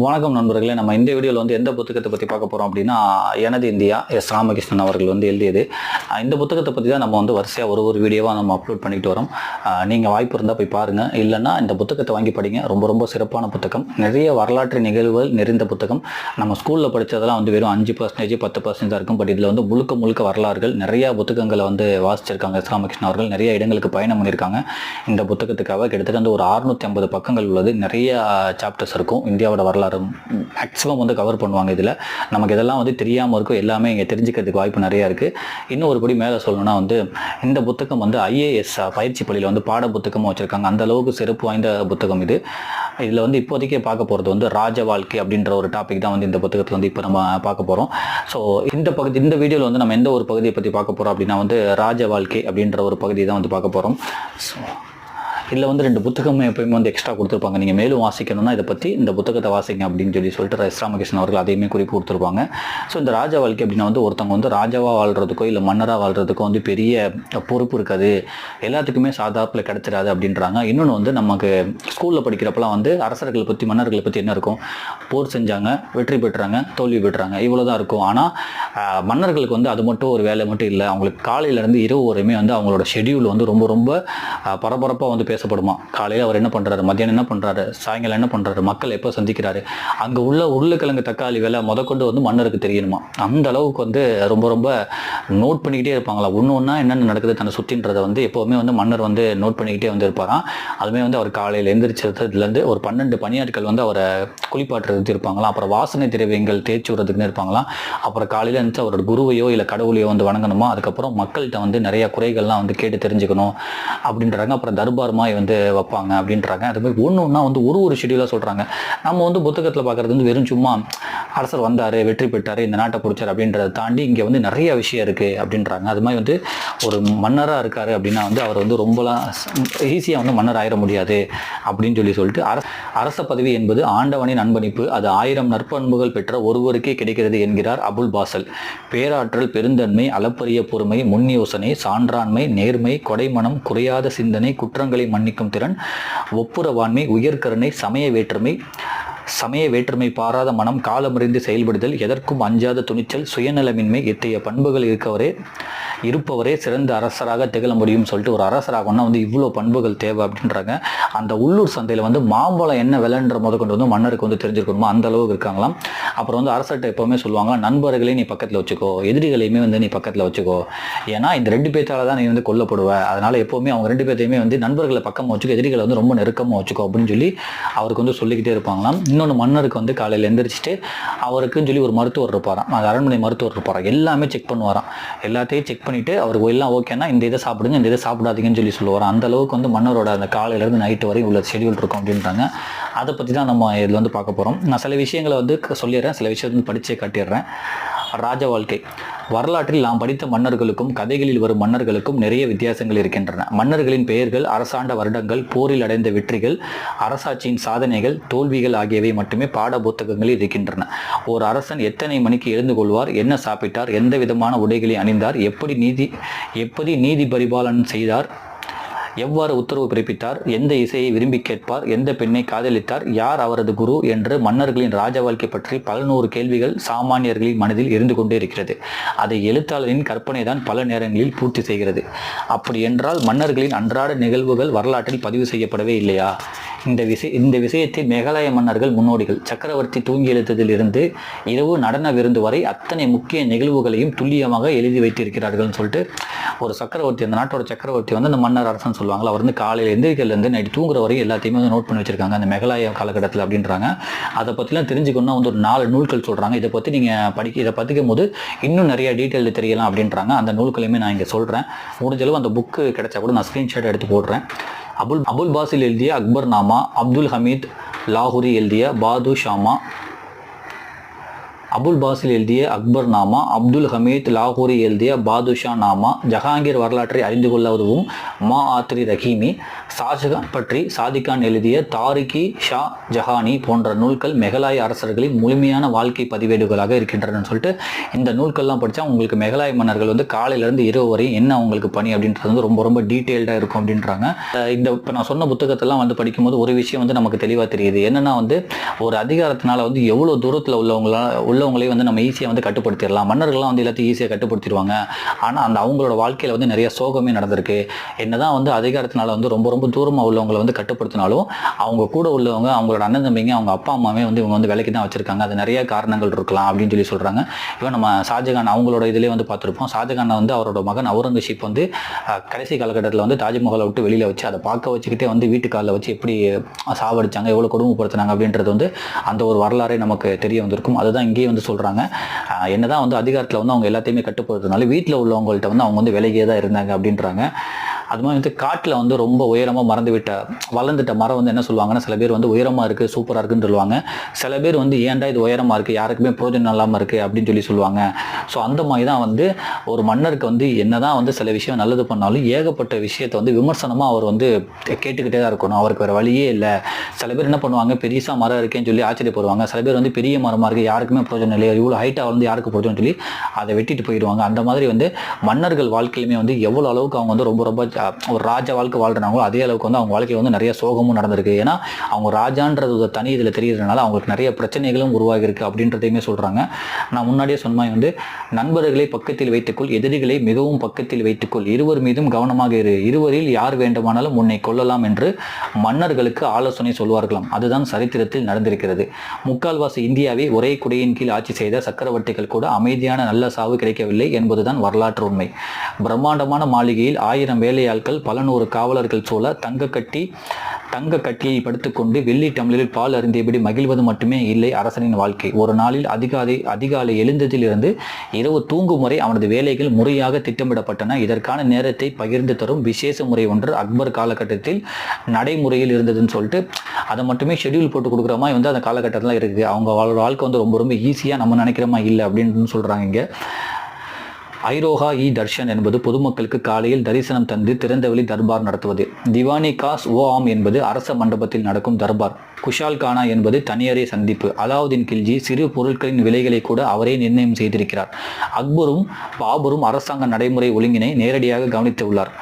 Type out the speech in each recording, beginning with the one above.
வணக்கம் நண்பர்களே. நம்ம இந்த வீடியோவில் வந்து எந்த புத்தகத்தை பற்றி பார்க்க போகிறோம் அப்படின்னா எனது இந்தியா எஸ். ராமகிருஷ்ணன் அவர்கள் வந்து எழுதியது. இந்த புத்தகத்தை பற்றி தான் நம்ம வந்து வரிசையாக ஒரு ஒரு வீடியோவாக நம்ம அப்லோட் பண்ணிட்டு வரோம். நீங்கள் வாய்ப்பு இருந்தால் போய் பாருங்கள் இல்லைன்னா இந்த புத்தகத்தை வாங்கி படிங்க. ரொம்ப ரொம்ப சிறப்பான புத்தகம். நிறைய வரலாற்று நிகழ்வுகள் நிறைந்த புத்தகம். நம்ம ஸ்கூலில் படித்ததெல்லாம் வந்து வெறும் அஞ்சு பர்சன்டேஜ் பத்து பர்சன்டேஜ் இருக்கும். பட் இதில் வந்து முழுக்க முழுக்க வரலாறுகள் நிறைய புத்தகங்களை வந்து வாசிச்சிருக்காங்க எஸ். ராமகிருஷ்ணன் அவர்கள். நிறைய இடங்களுக்கு பயணம் பண்ணியிருக்காங்க. இந்த புத்தகத்துக்காக கிட்டத்தட்ட வந்து ஒரு அறுநூற்றி ஐம்பது பக்கங்கள் உள்ளது. நிறைய சாப்டர்ஸ் இருக்கும். இந்தியாவோட வரலாறு மேக்ஸிமம் வந்து கவர் பண்ணுவாங்க இதில். நமக்கு இதெல்லாம் வந்து தெரியாமல் இருக்கும். எல்லாமே இங்கே தெரிஞ்சுக்கிறதுக்கு வாய்ப்பு நிறையா இருக்குது இன்னும் ஒரு படி மேலே சொல்லணும்னா வந்து இந்த புத்தகம் வந்து ஐஏஎஸ் பயிற்சி பள்ளியில் வந்து பாட புத்தகமும் வச்சுருக்காங்க. அந்த அளவுக்கு சிறப்பு வாய்ந்த புத்தகம் இது. இதில் வந்து இப்போதைக்கு பார்க்க போகிறது வந்து ராஜ வாழ்க்கை அப்படின்ற ஒரு டாபிக் தான் வந்து இந்த புத்தகத்தில் வந்து இப்போ நம்ம பார்க்க போகிறோம் ஸோ இந்த பகுதி இந்த வீடியோவில் வந்து நம்ம எந்த ஒரு பகுதியை பற்றி பார்க்க போகிறோம் அப்படின்னா வந்து ராஜ வாழ்க்கை அப்படின்ற ஒரு பகுதியை தான் வந்து பார்க்க போகிறோம் ஸோ இதில் வந்து ரெண்டு புத்தகமும் எப்பயுமே வந்து எக்ஸ்ட்ரா கொடுத்துருப்பாங்க. நீங்கள் மேலும் வாசிக்கணும்னா இதை பற்றி இந்த புத்தகத்தை வாசிங்க அப்படின்னு சொல்லி சொல்லிட்டு எஸ் ராமகிருஷ்ணன் அவர்கள் அதையுமே குறிப்பு கொடுத்துருப்பாங்க. ஸோ இந்த ராஜா வாழ்க்கை அப்படின்னா வந்து ஒருத்தவங்க வந்து ராஜாவாக வாழ்கிறதுக்கோ இல்லை மன்னராக வாழ்கிறதுக்கோ வந்து பெரிய பொறுப்பு இருக்காது. எல்லாத்துக்குமே சாதாப்பில் கிடச்சிடாது அப்படின்றாங்க. இன்னொன்று வந்து நமக்கு ஸ்கூலில் படிக்கிறப்பெல்லாம் வந்து அரசர்களை பற்றி மன்னர்களை பற்றி என்ன இருக்கும்? போர் செஞ்சாங்க வெற்றி பெற்றாங்க தோல்வி பெற்றாங்க. இவ்வளோ தான் இருக்கும் ஆனால் மன்னர்களுக்கு வந்து அது மட்டும் ஒரு வேலை மட்டும் இல்லை. அவங்களுக்கு காலையிலேருந்து இரவு வரையுமே வந்து அவங்களோட ஷெடியூல் வந்து ரொம்ப ரொம்ப பரபரப்பாக வந்து பேசப்படுமா? காலையில் அவர் என்ன பண்ணுறாரு மத்தியானம் என்ன பண்ணுறாரு சாயங்காலம் என்ன பண்ணுறாரு மக்கள் எப்போ சந்திக்கிறாரு? அங்கே உள்ள உருளைக்கிழங்கு தக்காளி விலை முதற்கொண்டு வந்து மன்னருக்கு தெரியணுமா? அந்த அளவுக்கு வந்து ரொம்ப ரொம்ப நோட் பண்ணிக்கிட்டே இருப்பாங்களா? ஒன்று ஒன்றா என்னென்ன நடக்குது தன்னை சுற்றின்றதை வந்து எப்போவுமே வந்து மன்னர் வந்து நோட் பண்ணிக்கிட்டே வந்து இருப்பாராம் அதுவுமே வந்து அவர் காலையில் எந்திரிச்சதுலேருந்து ஒரு பன்னெண்டு பணியாட்கள் வந்து அவரை குளிப்பாட்டுறதுக்கு இருப்பாங்களாம் அப்புறம் வாசனை திரவியங்கள் தேய்ச்சி விடுறதுக்குன்னு இருப்பாங்களாம் அப்புறம் காலையில் இருந்துச்சு அவரோட குருவையோ இல்லை கடவுளையோ வந்து வணங்கணுமா? அதுக்கப்புறம் மக்கள்கிட்ட வந்து நிறைய குறைகள்லாம் வந்து கேட்டு தெரிஞ்சுக்கணும் அப்படின்றாங்க. அப்புறம் தர்பாரமாக நாய் வந்து வைப்பாங்க அப்படின்றாங்க. அது மாதிரி ஒன்று ஒன்றா வந்து ஒரு ஒரு ஷெடியூலாக சொல்கிறாங்க நம்ம வந்து புத்தகத்தில் பார்க்குறது வந்து வெறும் சும்மா அரசர் வந்தார் வெற்றி பெற்றார் இந்த நாட்டை பிடிச்சார் அப்படின்றத தாண்டி இங்கே வந்து நிறைய விஷயம் இருக்குது அப்படின்றாங்க. அது மாதிரி வந்து ஒரு மன்னராக இருக்கார் அப்படின்னா வந்து அவர் வந்து ரொம்பலாம் ஈஸியாக வந்து மன்னர் ஆயிட முடியாது அப்படின்னு சொல்லி சொல்லிட்டு அரச அரச பதவி என்பது ஆண்டவனின் அன்பணிப்பு. அது ஆயிரம் நற்பண்புகள் பெற்ற ஒருவருக்கே கிடைக்கிறது என்கிறார் அபுல் பாசல். பேராற்றல் பெருந்தன்மை அளப்பரிய பொறுமை முன் யோசனை சான்றாண்மை நேர்மை கொடைமனம் குறையாத சிந்தனை குற்றங்களை மன்னிக்கும் திறன். ஒப்புரவாண்மை உயர்கருணை சமய வேற்றுமை சமய வேற்றுமை பாராத மனம் காலமறிந்து செயல்படுதல் எதற்கும் அஞ்சாத துணிச்சல் சுயநலமின்மை இத்தகைய பண்புகள் இருக்கவரே இருப்பவரே சிறந்த அரசராக திகழ முடியும்னு சொல்லிட்டு ஒரு அரசராகனா வந்து இவ்வளோ பண்புகள் தேவை அப்படின்றாங்க. அந்த உள்ளூர் சந்தையில் வந்து மாம்பழம் என்ன விலைன்ற முத கொண்டு வந்து மன்னருக்கு வந்து தெரிஞ்சிருக்கணுமா? அந்த அளவுக்கு இருக்காங்களாம். அப்புறம் வந்து அரசர்கிட்ட எப்போவுமே சொல்லுவாங்க நண்பர்களையும் நீ பக்கத்தில் வச்சுக்கோ எதிரிகளையுமே வந்து நீ பக்கத்தில் வச்சுக்கோ. ஏன்னா இந்த ரெண்டு பேர்த்தால தான் நீ வந்து கொல்லப்படுவ. அதனால எப்போவுமே அவங்க ரெண்டு பேர்த்தையுமே வந்து நண்பர்களை பக்கமாக வச்சுக்கோ எதிரிகளை வந்து ரொம்ப நெருக்கமாக வச்சுக்கோ அப்படின்னு சொல்லி அவருக்கு வந்து சொல்லிக்கிட்டே இருப்பாங்களாம். இன்னொன்று மன்னருக்கு வந்து காலையில் எந்திரிச்சிட்டு அவருக்குன்னு சொல்லி ஒரு மருத்துவர் இருப்பாராம். அந்த அரண்மனை மருத்துவர் இருப்பாராம். எல்லாமே செக் பண்ணுவாராம். எல்லாத்தையும் செக் பண்ணிவிட்டு அவருக்கு எல்லாம் ஓகேன்னா இந்த இதை சாப்பிடுங்க இந்த இதை சாப்பிடாதீங்கன்னு சொல்லி சொல்லுவாராம். அந்த அளவுக்கு வந்து மன்னரோட அந்த காலையிலேருந்து நைட்டு வரையும் உள்ள ஷெடியூல் இருக்கும் அப்படின்றாங்க. அதை பற்றி தான் நம்ம இதில் வந்து பார்க்க போகிறோம் நான் சில விஷயங்களை வந்து க- சொல்லிடுறேன். சில விஷயத்தை வந்து காட்டிடுறேன். ராஜ வாழ்க்கை. வரலாற்றில் நாம் படித்த மன்னர்களுக்கும் கதைகளில் வரும் மன்னர்களுக்கும் நிறைய வித்தியாசங்கள் இருக்கின்றன. மன்னர்களின் பெயர்கள் அரசாண்ட வருடங்கள் போரில் அடைந்த வெற்றிகள் அரசாட்சியின் சாதனைகள் தோல்விகள் ஆகியவை மட்டுமே பாட புத்தகங்களில் இருக்கின்றன. ஒரு அரசன் எத்தனை மணிக்கு எழுந்து கொள்வார் என்ன சாப்பிட்டார் எந்த விதமான உடைகளை அணிந்தார் எப்படி நீதி எப்படி நீதி பரிபாலனம் செய்தார் எவ்வாறு உத்தரவு பிறப்பித்தார்? எந்த இசையை விரும்பி கேட்பார்? எந்த பெண்ணை காதலித்தார்? யார் அவரது குரு? என்று மன்னர்களின் ராஜ வாழ்க்கை பற்றி பல நூறு கேள்விகள் சாமானியர்களின் மனதில் இருந்து கொண்டே இருக்கிறது. அதை எழுத்தாளரின் கற்பனை தான் பல நேரங்களில் பூர்த்தி செய்கிறது. அப்படி என்றால் மன்னர்களின் அன்றாட நிகழ்வுகள் வரலாற்றில் பதிவு செய்யப்படவே இல்லையா? இந்த விஷய இந்த விஷயத்தில் மேகாலய மன்னர்கள் முன்னோடிகள் சக்கரவர்த்தி தூங்கி எழுத்ததில் இருந்து இரவு நடன விருந்து வரை அத்தனை முக்கிய நிகழ்வுகளையும் துல்லியமாக எழுதி வைத்திருக்கிறார்கள்னு சொல்லிட்டு ஒரு சக்கரவர்த்தி அந்த நாட்டோட சக்கரவர்த்தி வந்து அந்த மன்னர் அரசன் சொல்லுவாங்களா அவர் வந்து காலையில் எந்திரிக்கலேருந்து நைட்டு தூங்குற வரையும் எல்லாத்தையுமே வந்து நோட் பண்ணி வச்சிருக்காங்க. அந்த மேகாலய காலகட்டத்தில் அப்படின்றாங்க. அதை பற்றிலாம் தெரிஞ்சுக்கணும்னா வந்து ஒரு நாலு நூல்கள் சொல்கிறாங்க இதை பற்றி நீங்கள் படிக்க இதை படிக்கும் போது இன்னும் நிறைய டீட்டெயில் தெரியலாம் அப்படின்றாங்க. அந்த நூல்களையுமே நான் இங்கே சொல்கிறேன் முடிஞ்சளவு அந்த புக்கு கிடைச்சா கூட நான் ஸ்க்ரீன்ஷாட் எடுத்து போடுறேன். அபுல் அபுல் பாசில் எழுதிய அக்பர் நாமா அப்துல் ஹமீத் லாகூரி எழுதிய பாது ஷாமா அபுல் பாசில் எழுதிய அக்பர் நாமா அப்துல் ஹமீத் லாகூரி எழுதிய பாதுஷா நாமா ஜஹாங்கீர் வரலாற்றை அறிந்து கொள்ள உதவும் மா ஆத்ரி ரஹீமி ஷாஜகான் பற்றி சாதிகான் எழுதிய தாரிகி ஷா ஜஹானி போன்ற நூல்கள் மெகலாய அரசர்களின் முழுமையான வாழ்க்கை பதிவேடுகளாக இருக்கின்றன சொல்லிட்டு இந்த நூல்கள்லாம் படித்தா உங்களுக்கு மெகலாய மன்னர்கள் வந்து காலையிலேருந்து இரவு வரையும் என்ன அவங்களுக்கு பணி அப்படின்றது வந்து ரொம்ப ரொம்ப டீட்டெயில்டாக இருக்கும் அப்படின்றாங்க. இந்த இப்போ நான் சொன்ன புத்தகத்தெல்லாம் வந்து படிக்கும்போது ஒரு விஷயம் வந்து நமக்கு தெளிவாக தெரியுது. என்னென்னா வந்து ஒரு அதிகாரத்தினால வந்து எவ்வளோ தூரத்தில் உள்ளவங்கள உள்ளவங்களே வந்து நம்ம ஈஸியாக வந்து கட்டுப்படுத்திடலாம். மன்னர்கள்லாம் வந்து எல்லாத்தையும் ஈஸியாக கட்டுப்படுத்திடுவாங்க. ஆனால் அந்த அவங்களோட வாழ்க்கையில் வந்து நிறைய சோகமே நடந்திருக்கு. என்னதான் வந்து அதிகாரத்தினால வந்து ரொம்ப ரொம்ப தூரமாக உள்ளவங்களை வந்து கட்டுப்படுத்தினாலும் அவங்க கூட உள்ளவங்க அவங்களோட அண்ணன் தம்பிங்க அவங்க அப்பா அம்மாவே வந்து இவங்க வந்து விலைக்கு தான் வச்சிருக்காங்க. அது நிறைய காரணங்கள் இருக்கலாம் அப்படின்னு சொல்லி சொல்கிறாங்க இவன் நம்ம ஷாஜகான் அவங்களோட இதிலே வந்து பார்த்துருப்போம். ஷாஜகானை வந்து அவரோட மகன் அவுரங்கசீப் வந்து கடைசி காலகட்டத்தில் வந்து தாஜ்மஹாலை விட்டு வெளியில் வச்சு அதை பார்க்க வச்சுக்கிட்டே வந்து வீட்டுக்காலில் வச்சு எப்படி சாவடிச்சாங்க எவ்வளோ கொடுமைப்படுத்தினாங்க அப்படின்றது வந்து அந்த ஒரு வரலாறே நமக்கு தெரிய வந்திருக்கும். அதுதான் இங்கேயும் வந்து சொல்கிறாங்க என்னதான் வந்து அதிகாரத்தில் வந்து அவங்க எல்லாத்தையுமே கட்டுப்படுறதுனால வீட்டில் உள்ளவங்கள்ட்ட வந்து அவங்க வந்து விலகியே தான் இருந்தாங்க அப்படின்றாங்க. அது மாதிரி வந்து காட்டில் வந்து ரொம்ப உயரமாக மறந்து விட்ட வளர்ந்துட்ட மரம் வந்து என்ன சொல்லுவாங்கன்னா சில பேர் வந்து உயரமாக இருக்குது சூப்பராக இருக்குன்னு சொல்லுவாங்க. சில பேர் வந்து ஏன்டா இது உயரமாக இருக்குது யாருக்குமே பிரோஜனம் இல்லாமல் இருக்குது அப்படின்னு சொல்லி சொல்லுவாங்க. ஸோ அந்த மாதிரி தான் வந்து ஒரு மன்னருக்கு வந்து என்னதான் வந்து சில விஷயம் நல்லது பண்ணாலும் ஏகப்பட்ட விஷயத்தை வந்து விமர்சனமாக அவர் வந்து கேட்டுக்கிட்டே தான் இருக்கணும். அவருக்கு வேறு வழியே இல்லை. சில பேர் என்ன பண்ணுவாங்க பெருசாக மரம் இருக்கேன்னு சொல்லி ஆச்சரியப்படுவாங்க. சில பேர் வந்து பெரிய மரமாக இருக்குது யாருக்குமே பிரயோஜனம் இல்லை இவ்வளோ ஹைட்டாக வந்து யாருக்கு பிரயோஜனம் சொல்லி அதை வெட்டிட்டு போயிடுவாங்க. அந்த மாதிரி வந்து மன்னர்கள் வாழ்க்கையிலுமே வந்து எவ்வளோ அளவுக்கு அவங்க வந்து ரொம்ப ரொம்ப ஒரு ராஜ வாழ்க்கை வாழ்றாங்களோ அதே அளவுக்கு வந்து அவங்க வாழ்க்கையில் வந்து நிறைய சோகமும் நடந்திருக்கு. ஏன்னா அவங்க ராஜான்றது ஒரு தனி இதில் தெரியறதுனால அவங்களுக்கு நிறைய பிரச்சனைகளும் உருவாகியிருக்கு அப்படின்றதையுமே சொல்கிறாங்க நான் முன்னாடியே சொன்ன வந்து நண்பர்களை பக்கத்தில் வைத்துக்கொள் எதிரிகளை மிகவும் பக்கத்தில் வைத்துக்கொள். இருவர் மீதும் கவனமாக இரு. இருவரில் யார் வேண்டுமானாலும் உன்னை கொள்ளலாம் என்று மன்னர்களுக்கு ஆலோசனை சொல்வார்களாம். அதுதான் சரித்திரத்தில் நடந்திருக்கிறது. முக்கால்வாசி இந்தியாவை ஒரே குடையின் கீழ் ஆட்சி செய்த சக்கரவர்த்திகள் கூட அமைதியான நல்ல சாவு கிடைக்கவில்லை என்பதுதான் வரலாற்று உண்மை. பிரம்மாண்டமான மாளிகையில் ஆயிரம் வேலையாட்கள் பல நூறு காவலர்கள் சூழ தங்க கட்டி தங்க கட்டியை படுத்துக்கொண்டு வெள்ளி டம்ளரில் பால் அருந்தியபடி மகிழ்வது மட்டுமே இல்லை அரசனின் வாழ்க்கை. ஒரு நாளில் அதிகாலை அதிகாலை எழுந்ததிலிருந்து இரவு தூங்கும் வரை அவனது வேலைகள் முறையாக திட்டமிடப்பட்டன. இதற்கான நேரத்தை பகிர்ந்து தரும் விசேஷ முறை ஒன்று அக்பர் காலகட்டத்தில் நடைமுறையில் இருந்ததுன்னு சொல்லிட்டு அதை மட்டுமே ஷெட்யூல் போட்டு கொடுக்குற மாதிரி வந்து அந்த காலகட்டத்தில் இருக்குது. அவங்க வாழ் வாழ்க்கை வந்து ரொம்ப ரொம்ப ஈஸியாக நம்ம நினைக்கிற மாதிரி இல்லை அப்படின்னு சொல்கிறாங்க இங்கே. ஐரோஹா இ தர்ஷன் என்பது பொதுமக்களுக்கு காலையில் தரிசனம் தந்து திறந்தவெளி தர்பார் நடத்துவது. திவானி காஸ் ஓ ஆம் என்பது அரச மண்டபத்தில் நடக்கும் தர்பார். குஷால் கானா என்பது தனியறை சந்திப்பு. அலாவுதீன் கில்ஜி சிறு பொருட்களின் விலைகளை கூட அவரே நிர்ணயம் செய்திருக்கிறார். அக்பரும் பாபரும் அரசாங்க நடைமுறை ஒழுங்கினை நேரடியாக கவனித்துள்ளார்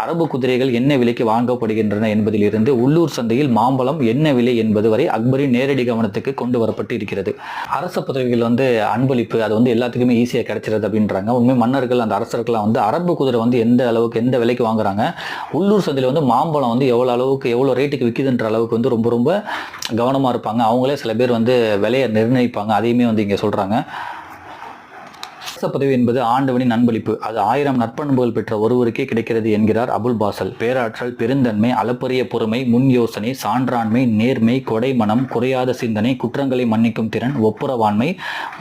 அரபு குதிரைகள் என்ன விலைக்கு வாங்கப்படுகின்றன என்பதிலிருந்து உள்ளூர் சந்தையில் மாம்பழம் என்ன விலை என்பது வரை அக்பரின் நேரடி கவனத்துக்கு கொண்டு வரப்பட்டு இருக்கிறது அரச பதவிகள் வந்து அன்பளிப்பு அது வந்து எல்லாத்துக்குமே ஈஸியாக கிடைச்சிருது அப்படின்றாங்க. உண்மை மன்னர்கள் அந்த அரசர்கள்லாம் வந்து அரபு குதிரை வந்து எந்த அளவுக்கு எந்த விலைக்கு வாங்குறாங்க? உள்ளூர் சந்தையில் வந்து மாம்பழம் வந்து எவ்வளோ அளவுக்கு எவ்வளோ ரேட்டுக்கு விற்கிதுன்ற அளவுக்கு வந்து ரொம்ப ரொம்ப கவனமாக இருப்பாங்க. அவங்களே சில பேர் வந்து விலையை நிர்ணயிப்பாங்க. அதையுமே வந்து இங்கே சொல்கிறாங்க அரச பதவி என்பது ஆண்டவனின் அன்பளிப்பு அது ஆயிரம் நற்பண்புகள் பெற்ற ஒருவருக்கே கிடைக்கிறது என்கிறார் அபுல் பாசல். பேராற்றல் பெருந்தன்மை அளப்பரிய பொறுமை முன் யோசனை சான்றாண்மை நேர்மை கொடைமனம் குறையாத சிந்தனை குற்றங்களை மன்னிக்கும் திறன் ஒப்புரவாண்மை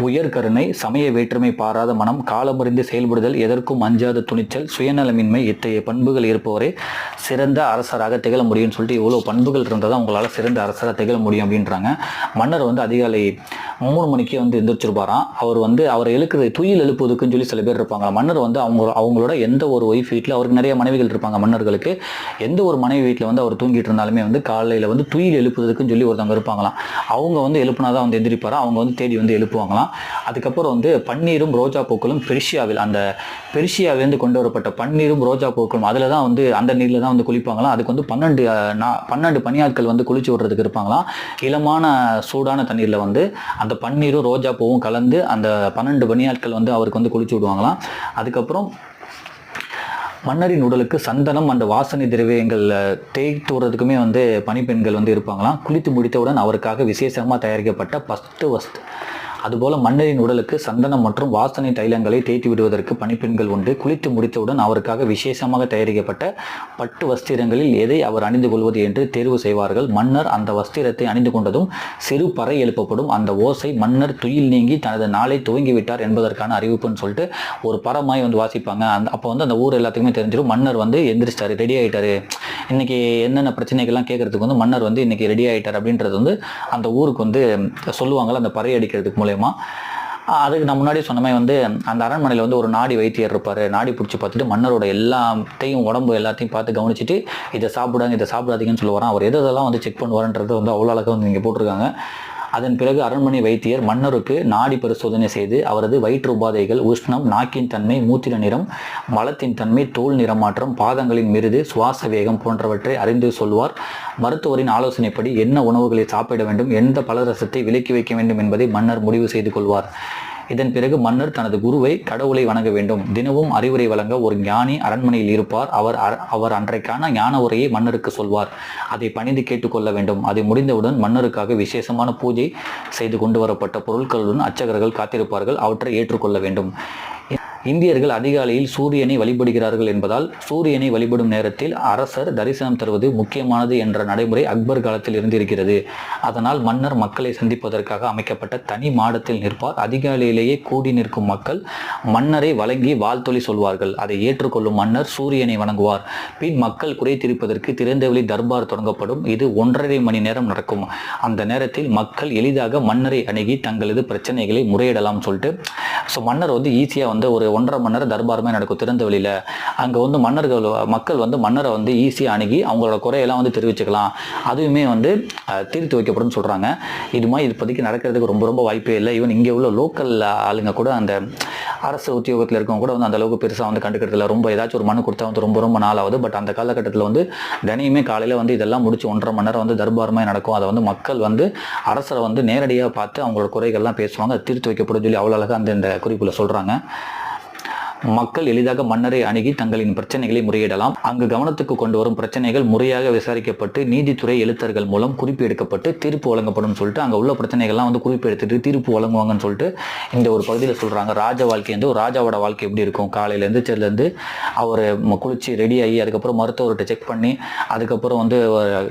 உயர்கருணை சமய வேற்றுமை பாராத மனம் காலமறிந்து செயல்படுதல் எதற்கும் அஞ்சாத துணிச்சல் சுயநலமின்மை இத்தகைய பண்புகள் இருப்பவரே சிறந்த அரசராக திகழ முடியும்னு சொல்லிட்டு இவ்வளோ பண்புகள் இருந்தால் தான் உங்களால் சிறந்த அரசராக திகழ முடியும் அப்படின்றாங்க. மன்னர் வந்து அதிகாலை மூணு மணிக்கே வந்து எந்திரிச்சிருப்பாராம். அவர் வந்து அவர் எழுக்கிறது துயில் எழுப்புவதுக்குன்னு சொல்லி சில பேர் இருப்பாங்க. மன்னர் வந்து அவங்க அவங்களோட எந்த ஒரு ஒய்ஃப் வீட்டில் அவருக்கு நிறைய மனைவிகள் இருப்பாங்க. மன்னர்களுக்கு எந்த ஒரு மனைவி வீட்டில் வந்து அவர் தூங்கிட்டு இருந்தாலுமே வந்து காலையில் வந்து துயில் எழுப்புவதுக்குன்னு சொல்லி ஒருத்தவங்க இருப்பாங்களாம். அவங்க வந்து எழுப்புனா தான் வந்து எந்திரிப்பார் அவங்க வந்து தேடி வந்து எழுப்புவாங்களாம். அதுக்கப்புறம் வந்து பன்னீரும் ரோஜா பூக்களும் பெர்ஷியாவில் அந்த பெர்ஷியாவிலேருந்து கொண்டு வரப்பட்ட பன்னீரும் ரோஜா பூக்களும் அதில் தான் வந்து அந்த நீரில் தான் வந்து குளிப்பாங்களாம். அதுக்கு வந்து பன்னெண்டு நா- பன்னெண்டு பணியாட்கள் வந்து குளிச்சு விடுறதுக்கு இருப்பாங்களாம். இளமான சூடான தண்ணீரில் வந்து அந்த பன்னீரும் ரோஜா பூவும் கலந்து அந்த பன்னெண்டு பணியாட்கள் வந்து அவருக்கு வந்து குளிச்சு விடுவாங்களாம். அதுக்கப்புறம் மன்னரின் உடலுக்கு சந்தனம் அந்த வாசனை திரவியங்கள் தேய்த்துறதுக்குமே வந்து பணிப்பெண்கள் வந்து இருப்பாங்களாம். குளித்து முடித்தவுடன் அவருக்காக விசேஷமாக தயாரிக்கப்பட்ட பஸ்ட்டு வஸ்து. அதுபோல மன்னரின் உடலுக்கு சந்தனம் மற்றும் வாசனை தைலங்களை தேய்த்து விடுவதற்கு பணிப்பெண்கள் உண்டு குளித்து முடித்தவுடன் அவருக்காக விசேஷமாக தயாரிக்கப்பட்ட பட்டு வஸ்திரங்களில் எதை அவர் அணிந்து கொள்வது என்று தேர்வு செய்வார்கள். மன்னர் அந்த வஸ்திரத்தை அணிந்து கொண்டதும் சிறு பறை எழுப்பப்படும். அந்த ஓசை மன்னர் துயில் நீங்கி தனது நாளை துவங்கிவிட்டார் என்பதற்கான அறிவிப்புன்னு சொல்லிட்டு ஒரு பரமாய் வந்து வாசிப்பாங்க. அந்த அப்போ வந்து அந்த ஊர் எல்லாத்துக்குமே தெரிஞ்சிடும் மன்னர் வந்து எந்திரிச்சிட்டாரு ரெடி ஆகிட்டாரு இன்னைக்கு என்னென்ன பிரச்சனைகள்லாம் கேட்கறதுக்கு வந்து மன்னர் வந்து இன்னைக்கு ரெடி ஆகிட்டார் அப்படின்றது வந்து அந்த ஊருக்கு வந்து சொல்லுவாங்கள்ல அந்த பறை அடிக்கிறதுக்கு மூலயமா. அதுக்கு நான் முன்னாடி சொன்ன வந்து அந்த அரண்மனையில் வந்து ஒரு நாடி வைத்தியர் இருப்பார். நாடி பிடிச்சி பார்த்துட்டு மன்னரோட எல்லாத்தையும் உடம்பு எல்லாத்தையும் பார்த்து கவனிச்சிட்டு இதை சாப்பிடாங்க இதை சாப்பிடாதீங்கன்னு சொல்லுவாராம். அவர் எதெல்லாம் வந்து செக் பண்ணுவார்ன்றது வந்து அவ்வளோ அழகாக வந்து இங்கே போட்டிருக்காங்க. அதன் பிறகு அரண்மனை வைத்தியர் மன்னருக்கு நாடி பரிசோதனை செய்து அவரது வயிற்று உபாதைகள் உஷ்ணம் நாக்கின் தன்மை மூத்திர நிறம் மலத்தின் தன்மை தோல் நிறமாற்றம் பாதங்களின் மிருது சுவாச வேகம் போன்றவற்றை அறிந்து சொல்வார். மருத்துவரின் ஆலோசனைப்படி என்ன உணவுகளை சாப்பிட வேண்டும் எந்த பலரசத்தை விலக்கி வைக்க வேண்டும் என்பதை மன்னர் முடிவு செய்து கொள்வார். இதன் பிறகு மன்னர் தனது குருவை கடவுளை வணங்க வேண்டும். தினமும் அறிவுரை வழங்க ஒரு ஞானி அரண்மனையில் இருப்பார். அவர் அவர் அன்றைக்கான ஞான உரையை மன்னருக்கு சொல்வார். அதை பணிந்து கேட்டுக்கொள்ள வேண்டும். அது முடிந்தவுடன் மன்னருக்காக விசேஷமான பூஜை செய்து கொண்டு வரப்பட்ட பொருட்களுடன் அர்ச்சகர்கள் காத்திருப்பார்கள். அவற்றை ஏற்றுக்கொள்ள வேண்டும். இந்தியர்கள் அதிகாலையில் சூரியனை வழிபடுகிறார்கள் என்பதால் சூரியனை வழிபடும் நேரத்தில் அரசர் தரிசனம் தருவது முக்கியமானது என்ற நடைமுறை அக்பர் காலத்தில் இருந்திருக்கிறது. அதனால் மன்னர் மக்களை சந்திப்பதற்காக அமைக்கப்பட்ட தனி மாடத்தில் நிற்பார். அதிகாலையிலேயே கூடி நிற்கும் மக்கள் மன்னரை வழங்கி வாழ்த்தொழி சொல்வார்கள். அதை ஏற்றுக்கொள்ளும் மன்னர் சூரியனை வணங்குவார். பின் மக்கள் குறை தீர்ப்பதற்கு திறந்தவெளி தர்பார் தொடங்கப்படும். இது ஒன்றரை மணி நேரம் நடக்கும். அந்த நேரத்தில் மக்கள் எளிதாக மன்னரை அணுகி தங்களது பிரச்சனைகளை முறையிடலாம் சொல்லிட்டு ஸோ மன்னர் வந்து ஈஸியாக வந்து ஒரு ஒன்றரை மணி நேரம் தர்பாருமே நடக்கும் திறந்த வெளியில். அங்கே வந்து மன்னர்கள் மக்கள் வந்து மன்னரை வந்து ஈஸியாக அணுகி அவங்களோட குறையெல்லாம் வந்து தெரிவிச்சுக்கலாம். அதுவுமே வந்து தீர்த்து வைக்கப்படும் சொல்கிறாங்க இது மாதிரி இப்போதைக்கு நடக்கிறதுக்கு ரொம்ப ரொம்ப வாய்ப்பே இல்லை. ஈவன் இங்கே உள்ள லோக்கல் ஆளுங்க கூட அந்த அரசு உத்தியோகத்தில் இருக்கவங்க கூட வந்து அந்த அளவுக்கு பெருசாக வந்து கண்டுக்கிறதுல ரொம்ப ஏதாச்சும் ஒரு மனு கொடுத்தா வந்து ரொம்ப ரொம்ப நாள் ஆகுது பட் அந்த காலகட்டத்தில் வந்து தினையுமே காலையில் வந்து இதெல்லாம் முடிச்சு ஒன்றரை மணி நேரம் வந்து தர்பாரமாக நடக்கும். அதை வந்து மக்கள் வந்து அரசரை வந்து நேரடியாக பார்த்து அவங்களோட குறைகள்லாம் பேசுவாங்க. அதை தீர்த்து வைக்கப்படும் சொல்லி அவ்வளோ அழகாக அந்த இந்த குறிப்பில் சொல்கிறாங்க மக்கள் எளிதாக மன்னரை அணுகி தங்களின் பிரச்சனைகளை முறையிடலாம். அங்கு கவனத்துக்கு கொண்டு வரும் பிரச்சனைகள் முறையாக விசாரிக்கப்பட்டு நீதித்துறை எழுத்தர்கள் மூலம் குறிப்பு எடுக்கப்பட்டு தீர்ப்பு வழங்கப்படும் சொல்லிட்டு அங்கே உள்ள பிரச்சனைகள்லாம் வந்து குறிப்பு எடுத்துட்டு தீர்ப்பு வழங்குவாங்கன்னு சொல்லிட்டு இந்த ஒரு பகுதியில் சொல்கிறாங்க ராஜ வாழ்க்கை வந்து ஒரு ராஜாவோட வாழ்க்கை எப்படி இருக்கும்? காலையில எழுந்திரிச்சதுலேருந்து அவர் குளிச்சு ரெடி ஆகி அதுக்கப்புறம் மருத்துவர்கிட்ட செக் பண்ணி அதுக்கப்புறம் வந்து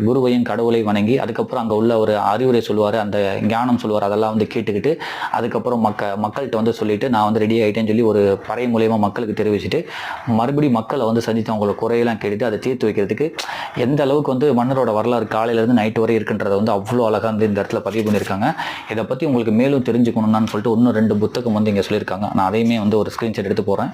குருவையும் கடவுளை வணங்கி அதுக்கப்புறம் அங்கே உள்ள ஒரு அறிவுரை சொல்லுவார் அந்த ஞானம் சொல்லுவார் அதெல்லாம் வந்து கேட்டுக்கிட்டு அதுக்கப்புறம் மக்க மக்கள்கிட்ட வந்து சொல்லிட்டு நான் வந்து ரெடி ஆகிட்டேன்னு சொல்லி ஒரு பறை மூலியமா மக்களுக்கு தெரிவிச்சுட்டு மறுபடியும் மக்களை வந்து சந்தித்து அவங்களோட குறையெல்லாம் கேட்டுட்டு அதை தீர்த்து வைக்கிறதுக்கு எந்த அளவுக்கு வந்து மன்னரோட வரலாறு காலையிலேருந்து நைட்டு வரை இருக்கின்றத வந்து அவ்வளோ அழகாக வந்து இந்த இடத்துல பதிவு பண்ணியிருக்காங்க. இதை பற்றி உங்களுக்கு மேலும் தெரிஞ்சுக்கணும்னு சொல்லிட்டு இன்னும் ரெண்டு புத்தகம் வந்து இங்கே சொல்லியிருக்காங்க. நான் அதையுமே வந்து ஒரு ஸ்க்ரீன்ஷாட் எடுத்து போகிறேன்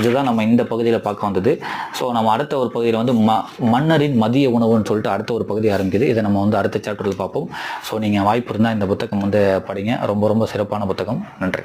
இதுதான் நம்ம இந்த பகுதியில் பார்க்க வந்தது. ஸோ நம்ம அடுத்த ஒரு பகுதியில் வந்து ம மன்னரின் மதிய உணவுன்னு சொல்லிட்டு அடுத்த ஒரு பகுதி ஆரம்பிக்குது. இதை நம்ம வந்து அடுத்த சாப்டரில் பார்ப்போம். ஸோ நீங்கள் வாய்ப்பு இருந்தால் இந்த புத்தகம் வந்து படிங்க. ரொம்ப ரொம்ப சிறப்பான புத்தகம். நன்றி.